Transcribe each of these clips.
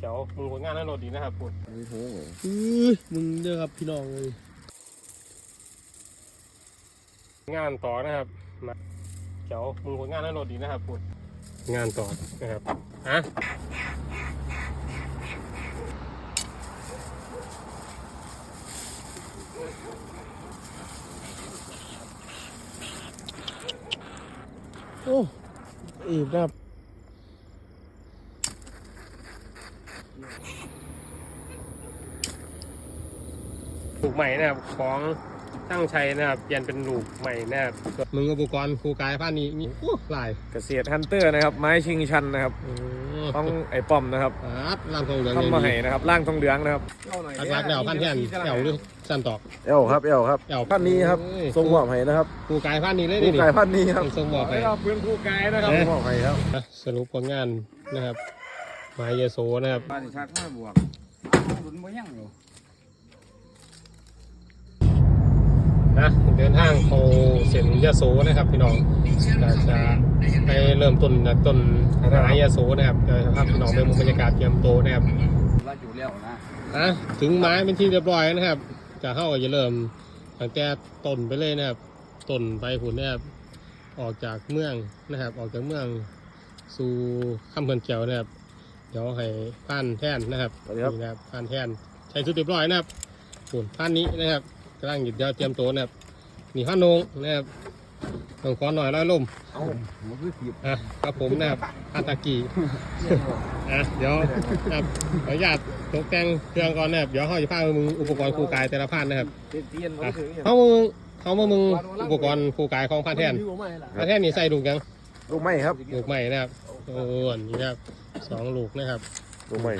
เจ๋วมึงผลงานน่ารถดีนะครับคุณมีหูเหรออื้อมึงเด้อครับพี่น้องเลยงานต่อนะครับมาเจ๋วมึงผลงานน่ารถดีนะครับคุณงานต่อนะครับฮะโอ้อีกครับ ลูกใหม่นะครับของตั้งชัยนะครับเปลี่ยนเป็นลูกใหม่นะครับมึงอุปกรณ์ครูกายผ้านี้นี่อู้หลายเกษตรฮันเตอร์นะครับ ไม้ชิงชันนะครับอืมต้องไอ้ป้อมนะครับอาดล่างทองเหลืองทำมาให้นะครับร่างทองเหลืองนะครับรักๆแล้วพันแท่นแถวหรือสั้นตอกเอวครับเอวครับแถวพันนี้ครับเอ้ยทรงหมอบให้นะครับครูกายผ้านี้เลยผู้ดิไก่พันนี้ครับทรงบอกไปเพื่อนผู้ไก่นะครับหมอบให้ครับอะสรุปผลงานนะครับหมายเยโสนะครับบ้านนี่ชักมาบวกหลุนบ่ยังอ นะเดินทางเข้าเส้นยโสนะครับพี่น้องก็จะไปเริ่มต้นจากต้นหมายยโสนะครับเดี๋ยวจะพาพี่น้องไปมุมบรรยากาศเตรียมโตวนะครับว่าอยู่แล้วนะอะถึงไม้เป็นที่เรียบร้อยแล้วนะครับจะเข้าก็จะเริ่มตั้งแต่ต้นไปเลยนะครับต้นไปหุ่นนะครับออกจากเมืองนะครับ ออกจากเมืองสู่คำเพิ่นเจียวนะครับ เดี๋ยวให้ผ่านแท่นนะครับสวัสดีครับนี่นะครับผ่านแท่นใช้ชุดเรียบร้อยนะครับหุ่นผ่านนี้นะครับ กำลังหยุดเดียวเตรียมตัวนะครับนี่ผ่านนงนะครับต้องขอหน่อยร้อยลมเอามันคือถีบอะครับผมนะครับผ่านตะกี้อะเดี๋ยวครับขออนุญาตตกแต่งเครื่องก่อนนะครับเดี๋ยวเขาจะพาไปมึงอุปกรณ์ครูกายแต่ละพันนะครับเตียนอะเขามึงเขามามึงอุปกรณ์ครูกายของพันแท่นพันแท่นนี่ใส่ลูกยังลูกไม้ครับลูกใหม่นะครับโอ้อันนี้นะครับสองลูกนะครับลูกไม้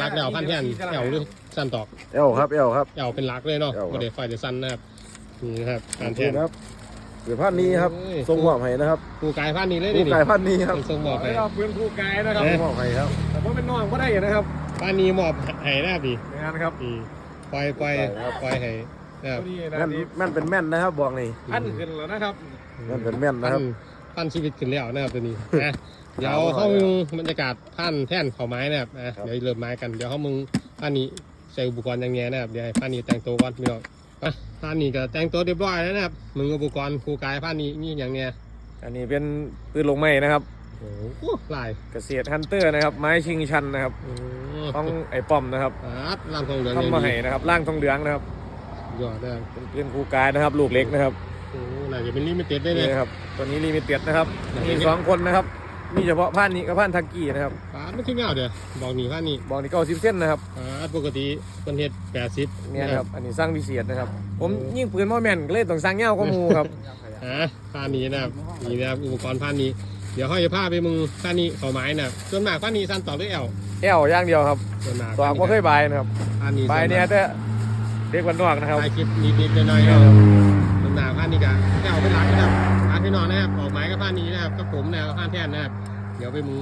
หลักๆเดี๋ยวพันแท่นแอวหรือสั้นตอกเอวครับเอวครับ แอวเป็นหลักเลยเนาะแอวครับโมเดลไฟเดสั้นนะครับนี่นะครับพันแท่น ครับเดี๋ยวพันนี้ครับทรงหมอบให้นะครับครูกายพันนี้เลยผู้ดิไก่พันนี้ครับทรงบอกไปเพื่อนผู้ไกลนะครับ ทรงหมอบให้ครับแต่ว่าเป็นน้องก็ได้นะครับพันนี้มอบให้นะครับดิงานครับอืมปล่อยปล่อยครับปล่อยให้นะครับนี่นะแม่นนี่แม่นเป็นแม่นนะครับบอกนี่อันขึ้นแล้วนะครับ แม่นเป็นแม่นนะครับ พันชีวิตขึ้นแล้วนะครับตัวนี้นะเดี๋ยวครับเข้ามึงบรรยากาศพันแท่นเขาไม้นะครับนะครับเดี๋ยวเริ่มไม้กันเดี๋ยวเข้ามึงพันนี้ใส่อุปกรณ์อย่างเงี้ยนะครับเดี๋ยวให้พันนี้แต่งตัวก่อนพี่น้องไปพันนี้ก็แต่งตัวเรียบร้อยแล้วนะครับมึงอุปกรณ์ครูกายพันนี้นี่อย่างเงี้ยอันนี้เป็นปืนลงไม้นะครับโอ้โหลายเกษตรฮันเตอร์นะครับ ไม้ชิงชันนะครับอืมต้องไอ้ป้อมนะครับอาดล่างทองเหลืองทำมาให้นะครับร่างทองเหลืองนะครับยอดนะครับเป็นปืนครูกายนะครับ ลูกเล็กนะครับ โอ้น่าจะเป็นลิมิเต็ดได้เลนี่ยนะครับตัวนี้ลิมิเต็ดนะครับไหนมีสองคนนะครับมีเฉพาะพันนี้กับพันทักกี้นะครับปาดไม่ขึ้นเงาเดี๋ยวบอกนี่พันนี้บอกนี่เก้าสิบเส้นนะครับปาดปกติเป็นเฮ็ดแปดสิบเนี่ยนะครับอันนี้สร้างพิเศษนะครับ ผมยิ่งปืนมอแมนก็เลยต้องสร้างเงาข้อมูครับอ่าพันนี้นะครับนี่นะครับอุปกรณ์พันนี้ เดี๋ยวเขาจะพาไปมึงพันนี้เขาไม้นะครับส่วนมากพันนี้สั้นต่อหรือแอลแอวอย่างเดียวครับส่วนมากตัวก็เคยบายนะครับพันนี้บายเนี่ยแต่เด็กวันนอกนะครับถ่ายคลิปนิดๆหน่อยๆนะครับส่วนมา กพันนี้ก็แอลเป็นหลักนะครับพันพี่น้องนะครับออกไม้กับพันนี้นะครับกับผมนะครับพันแท่นนะครับเดี๋ยวไปมึง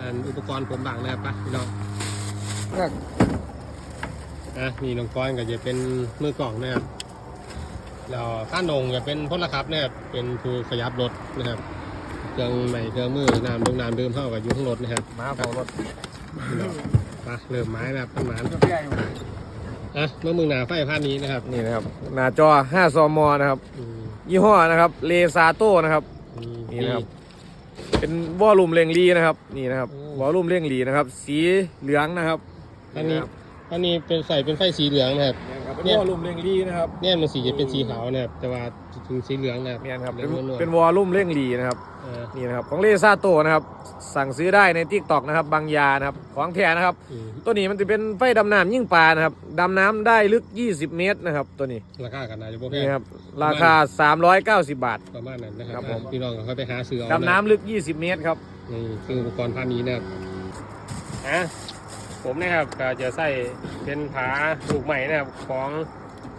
อันอุปกรณ์ผมบังนะครับไปพี่น้องอะนี่น้องก้อนก็จะเป็นมือกล่องนะครับแล้วข้านงจะเป็นพลขับนะครับเป็นผู้ขยับรถนะครับเครื่องใหม่เครื่องมือน้ำดงน้ำดื่มเข้ากับอยู่ข้างรถนะครับมาเผารถพี่น้องไปเริ่มไม้นะครับพันหมานกาแฟอยู่อะเมื่อมึงหนาไฟพันนี้นะครับนี่นะครับหน้าจอ5ซมนะครับอืม ยี่ห้อนะครับเลซาโต้นะครับ นี่นะครับ เป็นวอลลุ่มเร่งรีนะครับ นี่นะครับโอ้วอลลุ่มเร่งรีนะครับ สีเหลืองนะครับอันนี้อันนี้เป็นใส่เป็นไฟสีเหลืองนะครับ เป็นวอลลุ่มเร่งรีนะครับเนี่ยมันสีจะเป็นสีขาวนะครับแต่ว่าถึงสีเหลืองนะครับเนี่ยนะครับเหลืเป็อนงนวลๆเป็นวอลลุ่มเร่งรีนะครับอ่านี่นะครับของเลซาโต้นะครับ สั่งซื้อได้ในทิกตอกนะครับบางยานะครับของแท้นะครับอืมตัวนี้มันจะเป็นไฟดำน้ำยิ่งปลานะครับดำน้ำได้ลึก 20 เมตรนะครับ ตัวนี้ราคากันนะจะโบแพนี่งครับราคา 390 บาทประมาณนั้นนะคครัรับบผมพี่น้องก็ค่อยไปหาซื้อเอาดำน้ำลึก 20 เมตรครับนี่คืออุปกรณ์พันนี้นะครับอะ ผมนะครับก็จะใส่เป็นผาลูกใหม่นะครับของ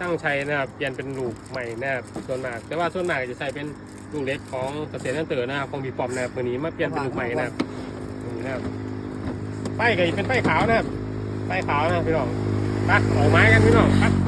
ตั้งชัยนะครับเปลี่ยนเป็นลูกใหม่นะครับส่วนมาก แต่ว่าส่วนมากจะใส่เป็นลูกเล็กของเกษตรนั่นเตอร์นะครับของบีปอมนะครับตัวนี้มาเปลี่ยนเป็นลูกใหม่นะครับนี่นะครับป้ายก็เป็นป้ายขาวนะครับป้ายขาวนะพี่น้องไปออกไม้กันพี่น้องไปโ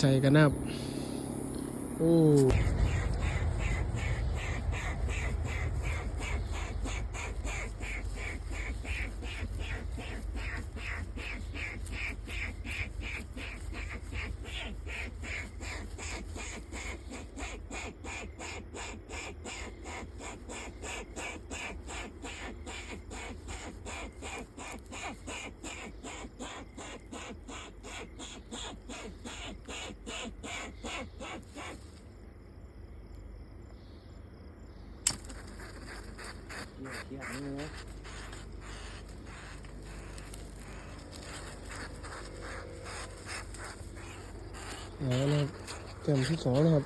ใจกันนะครับ โอ้ เอาละครับเต็มที่สองนะครับ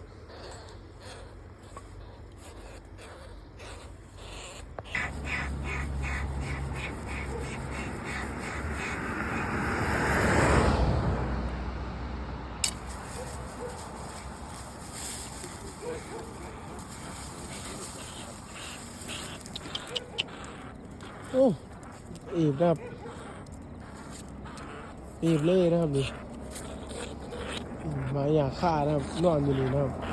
โอ้อีบนะครับอีบเลยนะครับนี่หมาอยากฆ่านะครับนอนอยู่นี่นะครับนะครับ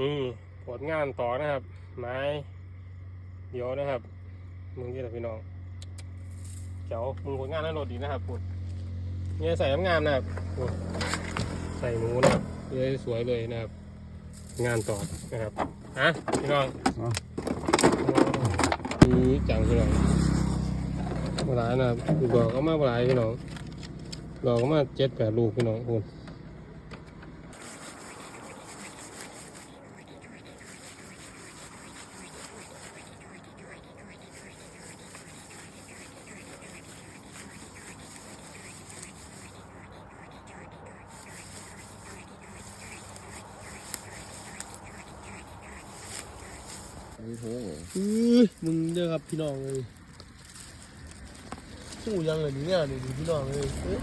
นี่ผลงานต่อนะครับ ไม้เดี๋ยวนะครับ มึงนี่แหละพี่น้องเจ้ามึงผลงานนั้นโหลดดีนะครับปุดเนี่ยใส่น้ำงามนะครับปุดใส่หมูนะครับเลยสวยเลยนะครับ งานต่อนะครับฮะพี่น้องนี่จังพี่น้องมาหลายนะครับดอกก็มาหลายพี่น้องดอกก็มาเจ็ดแปดลูกพี่น้องคุ ณอื้อมึงเด้อครับพี่น้องเลยสู้ยังเลยเนี่ยนี่พี่น้องเลยนี่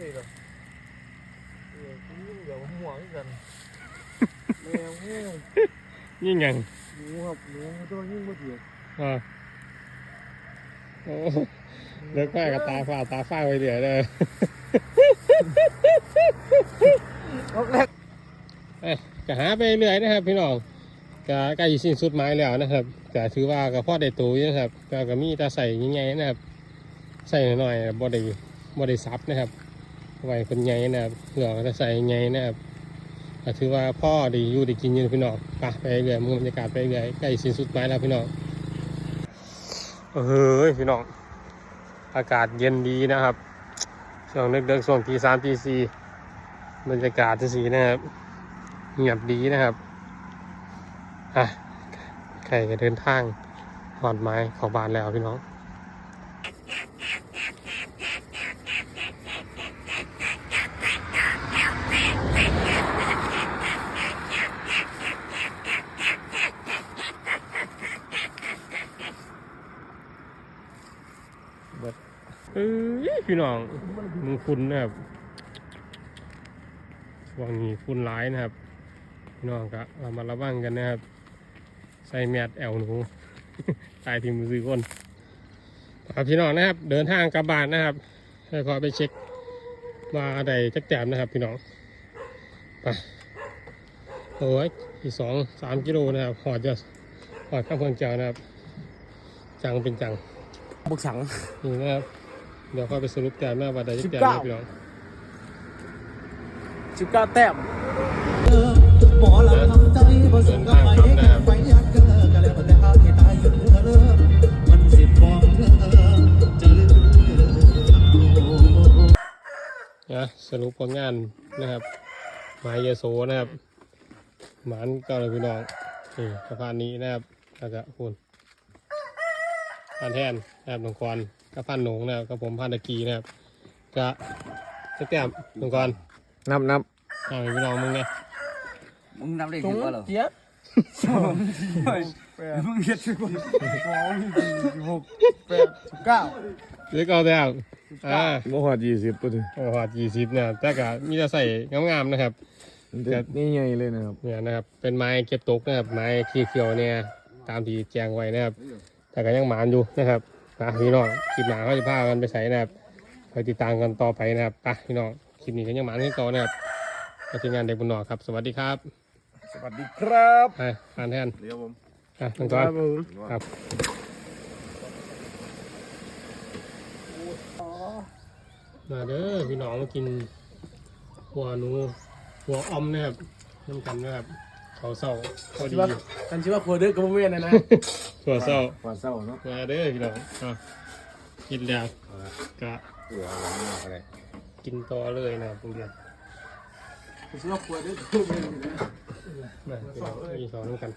นี่เหรอเออกูยิ่งเดี๋ยวหัวขึ้นกันแมวงูยิ่งยังหนูครับหนูตัวยิ่งบ่เถียงอ่าโอ้เลิกแม่กับตาฝ้าตาฝ้าไปเดี๋ยวเลยรอบแรกเอ้ยก็หาไปเรื่อยนะครับ พี่น้องก็ใกล้สิ้นสุดไม้แล้วนะครับก็ถือว่าก็พอได้ตัวอยู่นะครับก็ก็มีแตาใส่ยังไงนะครับ ใส่หน่อยๆบ่ได้บ่ได้ซับนะครับ ไว้เป็นไงนะครับเหลือกจะใส่ไงนะครับก็ถือว่าพ่อด้อยู่ได้กินอยู่พี่น้องไปไปเรื่อยมึงบรรยากาศไปเรื่อยใกล้สิ้นสุดไม้แล้วพี่น้องเฮ้ยพี่น้องอากาศเย็นดีนะครับช่วงเดึกๆช่วงตีสามตีสี่บรรยากาศจะสีนะครับเงียบดีนะครับอะใครจะเดินทางหอดไม้ของบานแล้วพี่น้อง เอ้ยพี่น้องมึงคุณนะครับช่วงนี้คุณร้ายนะครับ พี่น้องก็เรามาระวังกันนะครับ ใส่แมสแอลหนูตายทีมือซื้อคนครับพี่น้องนะครับ เดินทางกลับบ้านนะครับให้ขอไปเช็คว่าใดจักแจมนะครับ พี่น้องไปโอ้ยอีกสองสามกิโลนะครับหอดจะหอดข้ามเพื่อนเจ้านะครับ จังเป็นจัง บุกสัง นี่นะครับ เดี๋ยวค่อยไปสรุปแต้มหน้าว่าใดจักแจม19นะพี่น้องสิบเก้าแต้มหมอลำทำใจบ่สนกับไปไปยัดกันกันแล้วแต่หาให้ตายอยู่เด้อมันสิบอกเด้อจะลืมนะสรุปผลงานนะครับ หมายเยโสนะครับ หมานเก้าเลยพี่น้องนี่สะพานนี้นะครับแล้วก็คุณ พันแท่นนะครับหนองกรก็พันหนงนะครับกับผมพันตะกีนะครับก็จะแต้มหนองกรนับนับเอาให้พี่น้องมึงเนี่ยมึงนับเลขตรถึงงว่าเหรอเจี๊ยบสองแปดมึงเฮ็ดสิบ่สองสี่หกแปดสิบเก้าหรือก็แต้มอ่าโมหัดยี่สิบปุ๊บโอ้โหยี่สิบเนี่ยแต่ก็มีแต่ใส่งามๆนะครับนี่ใหญ่เลยนะครับเนี่ยนะครับเป็นไม้เก็บตกนะครับไม้ขี้เขียวเนี่ยตามที่แจ้งไว้นะครับ แต่ก็ยังหมานอยู่นะครับไปพี่น้องคลิปหนาเขาจะพากันไปใส่นะครับคอยติดตามกันต่อไปนะครับไปพี่น้องคลิปนี้ก็ยังหมานขึ้นต่อนะครับกับทีมงานเด็กบุญนอกครับ สวัสดีครับสวัสดีครับไปผ่านแทนเดี๋ยวผมอะตั้งก่อนครับมาเด้อพี่น้องมากินหัวหนูหัวออมนะครับน้ำกันนะครับ เขาวเศร้าพอดีกันชื่อว่าโคเดอร์กับโมเมนนะนะถั่วเศร้ากว่าเศร้าเนาะมาเด้อพี่น้องอะกินแล้วกะเออเอาอย่างนี้มาอะไรกินต่อเลยนะครับคุณเดียวกันชื่อว่าโคเดอร์กับโมเมนนะมาพี่น้องกินสองน้ำกัน